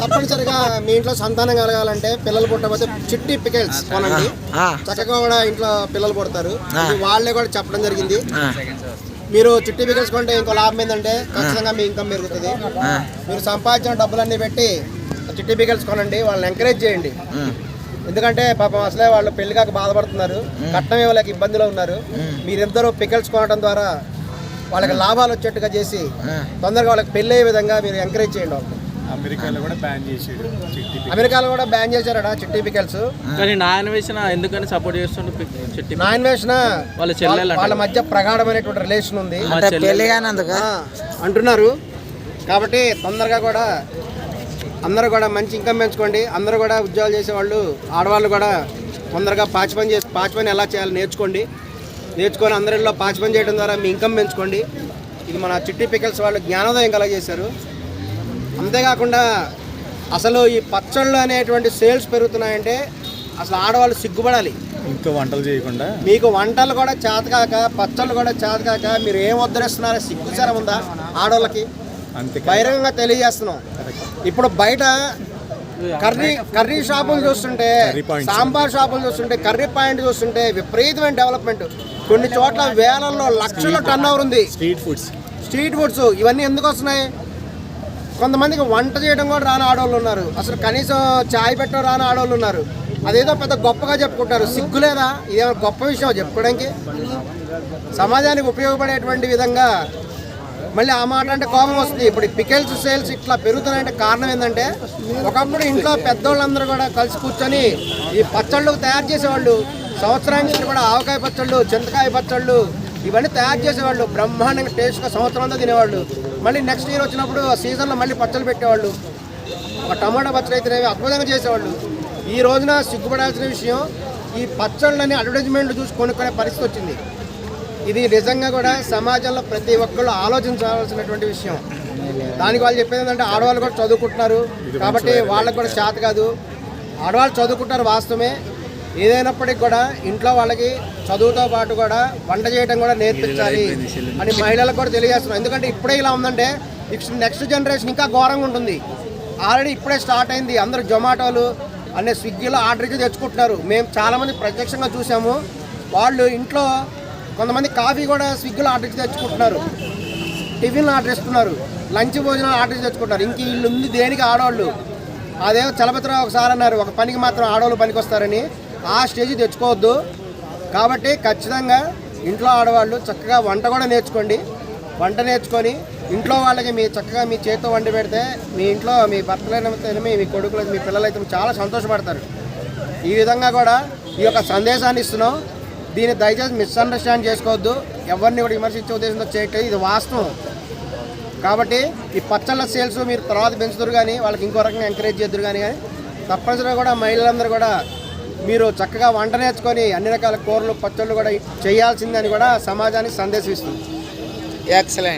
తప్పనిసరిగా మీ ఇంట్లో సంతానం కలగాలంటే పిల్లలు పుట్టకపోతే చిట్టి పికెల్స్ కొనండి చక్కగా కూడా ఇంట్లో పిల్లలు పుడతారు. వాళ్ళే కూడా చెప్పడం జరిగింది. మీరు చిట్టి పికెల్స్ కొంటే ఇంకో లాభం ఏంటంటే ఖచ్చితంగా మీ ఇన్కమ్ పెరుగుతుంది. మీరు సంపాదించిన డబ్బులన్నీ పెట్టి చిట్టి పికెల్స్ కొనండి వాళ్ళని ఎంకరేజ్ చేయండి. ఎందుకంటే పాపం అసలే వాళ్ళు పెళ్ళి కాక బాధపడుతున్నారు కట్నం ఇవ్వలేక ఇబ్బందిలో ఉన్నారు. మీరిద్దరూ పికెల్స్ కొనడం ద్వారా వాళ్ళకి లాభాలు వచ్చేట్టుగా చేసి. తొందరగా వాళ్ళకి పెళ్ళి అయ్యే విధంగా మీరు ఎంకరేజ్ చేయండి. అమెరికాలో కూడా బ్యాన్ చేసాడు చిట్టి అమెరికాలో కూడా బ్యాన్ చేశారట చిట్టి పికెల్స్. కానీ నా అన్వేషణ ఎందుకని సపోర్ట్ చేస్తుండే చెట్టి నా ఇన్వేషన్ వాళ్ళ చెల్లెలు వాళ్ళ మధ్య ప్రగాఢమైనటువంటి రిలేషన్ ఉంది. అంటున్నారు. కాబట్టి తొందరగా కూడా అందరూ కూడా మంచి ఇన్కమ్ పెంచుకోండి. అందరూ కూడా ఉద్యోగాలు చేసేవాళ్ళు ఆడవాళ్ళు కూడా తొందరగా పాచి పని చేసి పాచి పని ఎలా చేయాలో నేర్చుకోండి. నేర్చుకొని అందరిలో పాచి పని చేయడం ద్వారా మీ ఇన్కమ్ పెంచుకోండి. ఇది మన చిట్టి పికల్స్ వాళ్ళు జ్ఞానోదయం కలగజేశారు. అంతేకాకుండా అసలు ఈ పచ్చళ్ళు అనేటువంటి సేల్స్ పెరుగుతున్నాయంటే అసలు ఆడవాళ్ళు సిగ్గుపడాలి. ఇంకా వంటలు చేయకుండా? మీకు వంటలు కూడా చేతకాక పచ్చళ్ళు కూడా చేతకాక మీరు ఏం వద్దరేస్తున్నారో సిగ్గుచరం ఉందా ఆడవాళ్ళకి? అంతే బహిరంగంగా తెలియజేస్తున్నాం. ఇప్పుడు బయట కర్రీ కర్రీ షాపులు చూస్తుంటే. సాంబార్ షాపులు చూస్తుంటే కర్రీ పాయింట్ చూస్తుంటే విపరీతమైన డెవలప్మెంట్. కొన్ని చోట్ల వేలల్లో లక్షల టర్న్ ఓవర్ ఉంది. స్ట్రీట్ ఫుడ్స్ స్ట్రీట్ ఫుడ్స్ ఇవన్నీ ఎందుకు వస్తున్నాయి? కొంతమందికి వంట చేయడం కూడా రాని ఆడవాళ్ళు ఉన్నారు. అసలు కనీసం చాయ్ పెట్టడం రాని ఆడవాళ్ళు ఉన్నారు. అదేదో పెద్ద గొప్పగా చెప్పుకుంటారు. సిగ్గులేదా ఇదేమో గొప్ప విషయం చెప్పుకోవడానికి? సమాజానికి ఉపయోగపడేటువంటి విధంగా మళ్ళీ ఆ మాట అంటే కోపం వస్తుంది. ఇప్పుడు పికెల్స్ సేల్స్ ఇట్లా పెరుగుతున్నాయంటే కారణం ఏంటంటే ఒకప్పుడు ఇంట్లో పెద్దోళ్ళందరూ కూడా కలిసి కూర్చొని ఈ పచ్చళ్ళు తయారు చేసేవాళ్ళు. సంవత్సరానికి కూడా ఆవకాయ పచ్చళ్ళు చింతకాయ పచ్చళ్ళు ఇవన్నీ తయారు చేసేవాళ్ళు. బ్రహ్మాండంగా టేస్ట్గా సంవత్సరం అంతా తినేవాళ్ళు. మళ్ళీ నెక్స్ట్ ఇయర్ వచ్చినప్పుడు ఆ సీజన్లో మళ్ళీ పచ్చళ్ళు పెట్టేవాళ్ళు. ఒక టమాటా పచ్చడి అయితేనేవి అద్భుతంగా చేసేవాళ్ళు. ఈ రోజున సిగ్గుపడాల్సిన విషయం ఈ పచ్చళ్ళని అడ్వర్టైజ్మెంట్లు చూసి కొనుక్కునే పరిస్థితి వచ్చింది. ఇది నిజంగా కూడా సమాజంలో ప్రతి ఒక్కళ్ళు ఆలోచించాల్సినటువంటి విషయం. దానికి వాళ్ళు చెప్పేది ఏంటంటే ఆడవాళ్ళు కూడా చదువుకుంటున్నారు. కాబట్టి వాళ్ళకి కూడా చేత కాదు. ఆడవాళ్ళు చదువుకుంటారు వాస్తవమే. ఏదైనప్పటికీ కూడా ఇంట్లో వాళ్ళకి చదువుతో పాటు కూడా వంట చేయడం కూడా నేర్పించాలి అని మహిళలకు కూడా తెలియజేస్తున్నాం. ఎందుకంటే ఇప్పుడే ఇలా ఉందంటే నెక్స్ట్ జనరేషన్ ఇంకా ఘోరంగా ఉంటుంది. ఆల్రెడీ ఇప్పుడే స్టార్ట్ అయింది. అందరూ జొమాటోలు అనే స్విగ్గీలో ఆర్డర్ ఇచ్చి తెచ్చుకుంటున్నారు. మేము చాలామంది ప్రత్యక్షంగా చూసాము. వాళ్ళు ఇంట్లో కొంతమంది కాఫీ కూడా స్విగ్గీలో ఆర్డర్ ఇచ్చి తెచ్చుకుంటున్నారు. టిఫిన్లు ఆర్డర్ ఇస్తున్నారు. లంచ్ భోజనాలు ఆర్డర్ ఇచ్చి తెచ్చుకుంటారు ఇంక వీళ్ళు ఉంది దేనికి ఆడవాళ్ళు? అదేమో చలపతిరావు ఒకసారి అన్నారు ఒక పనికి మాత్రం ఆడవాళ్ళు పనికి వస్తారని ఆ స్టేజ్ తెచ్చుకోవద్దు. కాబట్టి ఖచ్చితంగా ఇంట్లో ఆడవాళ్ళు చక్కగా వంట కూడా నేర్చుకోండి. వంట నేర్చుకొని ఇంట్లో వాళ్ళకి మీ చక్కగా మీ చేతితో వండి పెడితే మీ ఇంట్లో మీ భర్తలైతే మీ కొడుకులు మీ పిల్లలైతే చాలా సంతోషపడతారు. ఈ విధంగా కూడా ఈ యొక్క సందేశాన్ని ఇస్తున్నాం. దీన్ని దయచేసి మిస్అండర్స్టాండ్ చేసుకోవద్దు. ఎవరిని కూడా విమర్శించే ఉద్దేశంతో చేయట్లేదు. ఇది వాస్తవం. కాబట్టి ఈ పచ్చళ్ళ సేల్స్ మీరు తర్వాత పెంచుతారు కానీ వాళ్ళకి ఇంకో రకంగా ఎంకరేజ్ చేద్దరు కానీ కానీ తప్పనిసరిగా కూడా మహిళలందరూ కూడా మీరు చక్కగా వంట నేర్చుకొని అన్ని రకాల కూరలు పచ్చళ్ళు కూడా చేయాల్సిందని కూడా సమాజానికి సందేశిస్తుంది ఎక్సలెంట్